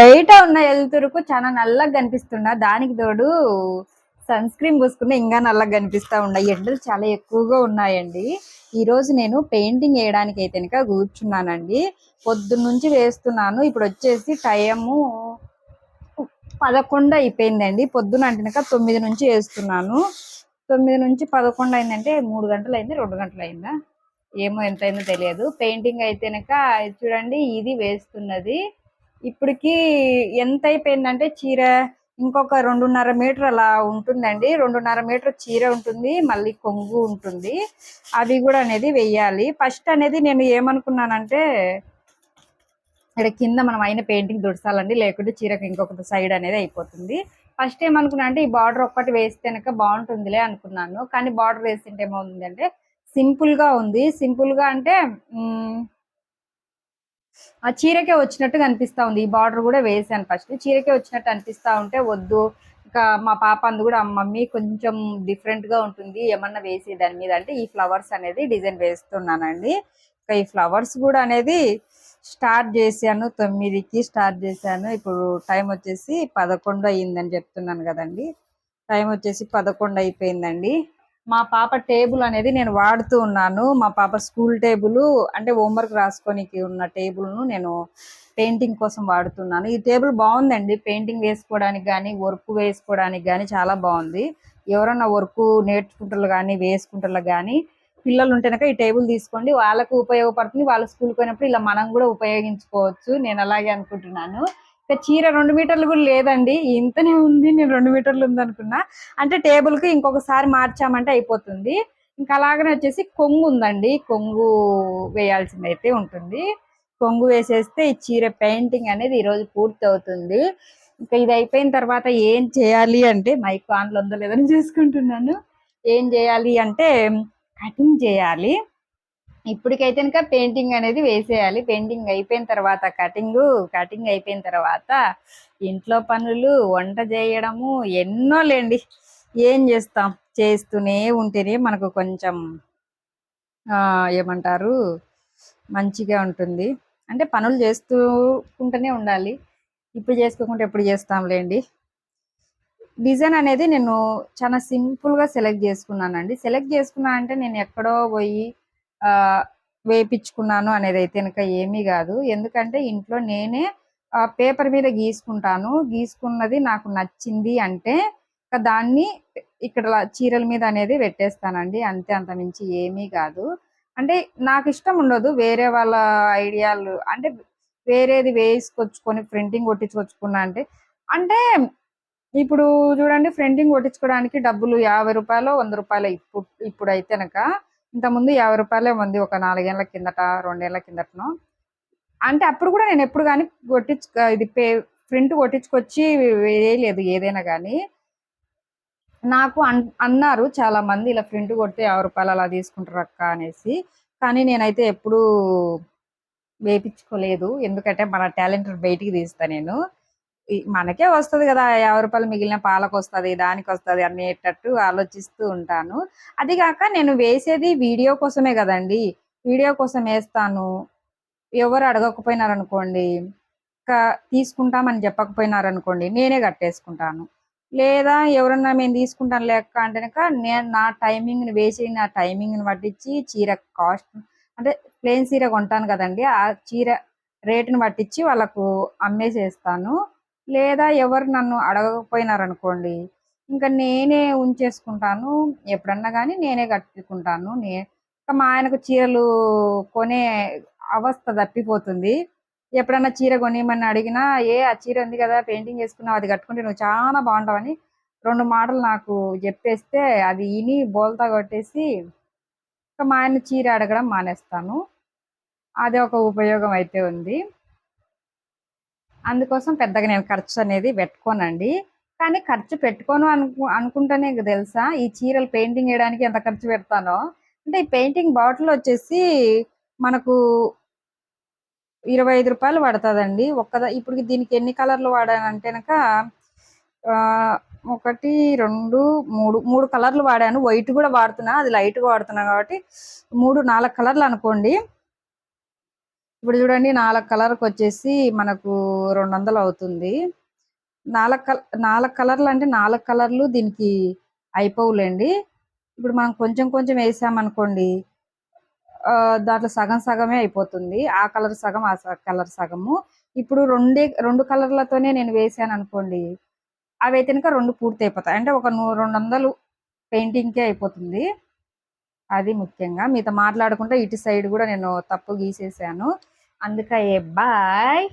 బయట ఉన్న వెళ్తురుకు చాలా నల్లగా కనిపిస్తుండ. దానికి తోడు సన్ స్క్రీన్ పూసుకుంటే ఇంకా నల్లగా కనిపిస్తా ఉన్నాయి ఎండలు చాలా ఎక్కువగా ఉన్నాయండి. ఈరోజు నేను పెయింటింగ్ వేయడానికి అయితే కనుక కూర్చున్నానండి పొద్దున్నుంచి వేస్తున్నాను. ఇప్పుడు వచ్చేసి టైము పదకొండు అయిపోయిందండి. పొద్దున అంటే కనుక తొమ్మిది నుంచి వేస్తున్నాను. తొమ్మిది నుంచి పదకొండు అయిందంటే మూడు గంటలు అయింది రెండు గంటలు అయిందా ఏమో ఎంత అయిందో తెలియదు. పెయింటింగ్ అయితే కనుక చూడండి ఇది వేస్తున్నది. ఇప్పటికి ఎంత అయిపోయిందంటే చీర ఇంకొక రెండున్నర మీటర్ అలా ఉంటుందండి. రెండున్నర మీటర్ చీర ఉంటుంది మళ్ళీ కొంగు ఉంటుంది. అది కూడా అనేది వెయ్యాలి. ఫస్ట్ అనేది నేను ఏమనుకున్నానంటే ఇక్కడ కింద మనం అయిన పెయింటింగ్ దుడసాలండి లేకుంటే చీరకు ఇంకొక సైడ్ అనేది అయిపోతుంది. ఫస్ట్ ఏమనుకున్నా అంటే ఈ బార్డర్ ఒక్కటి వేస్తే కనుక బాగుంటుందిలే అనుకున్నాను. కానీ బార్డర్ వేసింటే ఏమవుతుందంటే సింపుల్గా ఉంది. సింపుల్గా అంటే ఆ చీరకే వచ్చినట్టు కనిపిస్తా ఉంది. ఈ బార్డర్ కూడా వేసాను ఫస్ట్. చీరకే వచ్చినట్టు అనిపిస్తా ఉంటే వద్దు. ఇంకా మా పాప అందు కూడా మమ్మీ కొంచెం డిఫరెంట్గా ఉంటుంది. ఏమన్నా వేసి దాని మీద. అంటే ఈ ఫ్లవర్స్ అనేది డిజైన్ వేస్తున్నానండి. ఇంకా ఈ ఫ్లవర్స్ కూడా అనేది స్టార్ట్ చేశాను. తొమ్మిదికి స్టార్ట్ చేశాను. ఇప్పుడు టైం వచ్చేసి పదకొండు అయ్యిందని చెప్తున్నాను కదండి. టైం వచ్చేసి పదకొండు అయిపోయిందండి. మా పాప టేబుల్ అనేది నేను వాడుతూ ఉన్నాను. మా పాప స్కూల్ టేబుల్ అంటే హోంవర్క్ రాసుకోనికి ఉన్న టేబుల్ను నేను పెయింటింగ్ కోసం వాడుతున్నాను. ఈ టేబుల్ బాగుందండి. పెయింటింగ్ వేసుకోవడానికి కానీ వర్క్ వేసుకోవడానికి కానీ చాలా బాగుంది. ఎవరన్నా వర్క్ నేర్చుకుంటారు కానీ వేసుకుంటారు కానీ పిల్లలు ఉంటేనక ఈ టేబుల్ తీసుకోండి. వాళ్ళకు ఉపయోగపడుతుంది. వాళ్ళ స్కూల్కి పోయినప్పుడు ఇలా మనం కూడా ఉపయోగించుకోవచ్చు. నేను అలాగే అనుకుంటున్నాను. ఇక చీర రెండు మీటర్లు కూడా లేదండి. ఇంతనే ఉంది నేను రెండు మీటర్లు ఉంది అనుకున్నా. అంటే టేబుల్కి ఇంకొకసారి మార్చామంటే అయిపోతుంది. ఇంకా అలాగనే వచ్చేసి కొంగు ఉందండి. కొంగు వేయాల్సింది అయితే ఉంటుంది. కొంగు వేసేస్తే ఈ చీర పెయింటింగ్ అనేది ఈరోజు పూర్తి అవుతుంది. ఇంకా ఇది అయిపోయిన తర్వాత ఏం చేయాలి అంటే మైక్ ఆన్లో ఉందో లేదని చూసుకుంటున్నాను. ఏం చేయాలి అంటే కటింగ్ చేయాలి. ఇప్పటికైతే ఇంకా పెయింటింగ్ అనేది వేసేయాలి. పెయింటింగ్ అయిపోయిన తర్వాత కటింగ్ కటింగ్ అయిపోయిన తర్వాత ఇంట్లో పనులు వంట చేయడము ఎన్నో లేండి ఏం చేస్తాం? చేస్తూనే ఉంటేనే మనకు కొంచెం ఏమంటారు మంచిగా ఉంటుంది. అంటే పనులు చేస్తూ ఉంటూనే ఉండాలి. ఇప్పుడు చేసుకోకుండా ఎప్పుడు చేస్తాంలేండి. డిజైన్ అనేది నేను చాలా సింపుల్గా సెలెక్ట్ చేసుకున్నానండి. సెలెక్ట్ చేసుకున్నా అంటే నేను ఎక్కడో పోయి వేయించుకున్నాను వేపించుకున్నాను అనేది అయితే కనుక ఏమీ కాదు. ఎందుకంటే ఇంట్లో నేనే పేపర్ మీద గీసుకుంటాను. గీసుకున్నది నాకు నచ్చింది అంటే దాన్ని ఇక్కడ చీరల మీద అనేది పెట్టేస్తానండి. అంతే అంత మించి ఏమీ కాదు. అంటే నాకు ఇష్టం ఉండదు వేరే వాళ్ళ ఐడియాలు. అంటే వేరేది వేసుకొచ్చుకొని ప్రింటింగ్ కొట్టించుకొచ్చుకున్నా అంటే అంటే ఇప్పుడు చూడండి ప్రింటింగ్ కొట్టించుకోవడానికి డబ్బులు యాభై రూపాయలు వంద రూపాయలు ఇప్పుడు ఇప్పుడైతే అయితే ఇంతకుముందు యాభై రూపాయలే ఉంది ఒక నాలుగేళ్ళ కిందట రెండేళ్ళ కిందటను. అంటే అప్పుడు కూడా నేను ఎప్పుడు కానీ కొట్టించు ఇది పే ప్రింట్ కొట్టించుకొచ్చి వేయలేదు ఏదైనా కానీ. నాకు అన్ అన్నారు చాలా మంది ఇలా ప్రింట్ కొడితే యాభై రూపాయలు అలా తీసుకుంటారు అక్క అనేసి. కానీ నేనైతే ఎప్పుడూ వేపించుకోలేదు. ఎందుకంటే మన టాలెంట్ బయటికి తీస్తా నేను. మనకే వస్తది కదా యాభై రూపాయలు మిగిలిన పాలకు వస్తుంది దానికి వస్తుంది అనేటట్టు ఆలోచిస్తూ ఉంటాను. అది కాక నేను వేసేది వీడియో కోసమే కదండి. వీడియో కోసం వేస్తాను. ఎవరు అడగకపోయినారనుకోండి ఇంకా తీసుకుంటామని చెప్పకపోయినారనుకోండి నేనే కట్టేసుకుంటాను. లేదా ఎవరన్నా మేము తీసుకుంటాను లేక అంటే నేను నా టైమింగ్ని వేసి నా టైమింగ్ని పట్టించి చీర కాస్ట్ అంటే ప్లెయిన్ చీర కొంటాను కదండి. ఆ చీర రేటును పట్టించి వాళ్ళకు అమ్మేసేస్తాను. లేదా ఎవరు నన్ను అడగకపోయినారనుకోండి ఇంకా నేనే ఉంచేసుకుంటాను. ఎప్పుడన్నా కానీ నేనే కట్టుకుంటాను. నే ఇంకా మా ఆయనకు చీరలు కొనే అవస్థ తప్పిపోతుంది. ఎప్పుడన్నా చీర కొనియమని అడిగినా ఏ ఆ చీర ఉంది కదా పెయింటింగ్ వేసుకున్నావు అది కట్టుకుంటే నువ్వు చాలా బాగుంటావని రెండు మాటలు నాకు చెప్పేస్తే అది ఇని బోల్తా కొట్టేసి ఇంకా మా ఆయన చీర అడగడం మానేస్తాను. అది ఒక ఉపయోగం అయితే ఉంది. అందుకోసం పెద్దగా నేను ఖర్చు అనేది పెట్టుకోనండి. కానీ ఖర్చు పెట్టుకోను అనుకు అనుకుంటేనే తెలుసా ఈ చీరలు పెయింటింగ్ వేయడానికి ఎంత ఖర్చు పెడతానో. అంటే ఈ పెయింటింగ్ బాటిల్ వచ్చేసి మనకు ఇరవై ఐదు రూపాయలు పడుతుందండి. ఒక్క ఇప్పుడు దీనికి ఎన్ని కలర్లు వాడానంటే కనుక ఒకటి రెండు మూడు మూడు కలర్లు వాడాను. వైట్ కూడా వాడుతున్నా అది లైట్గా వాడుతున్నా కాబట్టి మూడు నాలుగు కలర్లు అనుకోండి. ఇప్పుడు చూడండి నాలుగు కలర్కి వచ్చేసి మనకు రెండు వందలు అవుతుంది. నాలుగు కల నాలుగు కలర్లు అంటే నాలుగు కలర్లు దీనికి అయిపోవులేండి. ఇప్పుడు మనం కొంచెం కొంచెం వేసామనుకోండి దాంట్లో సగం సగమే అయిపోతుంది. ఆ కలర్ సగం ఆ కలర్ సగము. ఇప్పుడు రెండే రెండు కలర్లతోనే నేను వేసాను అనుకోండి అవి అయితే కనుక రెండు పూర్తి అయిపోతాయి అంటే ఒక నూ రెండు వందలు పెయింటింగ్కే అయిపోతుంది. అది ముఖ్యంగా. మీతో మాట్లాడుకుంటే ఇటు సైడ్ కూడా నేను తప్పు గీసేసాను. అందుకే బాయ్.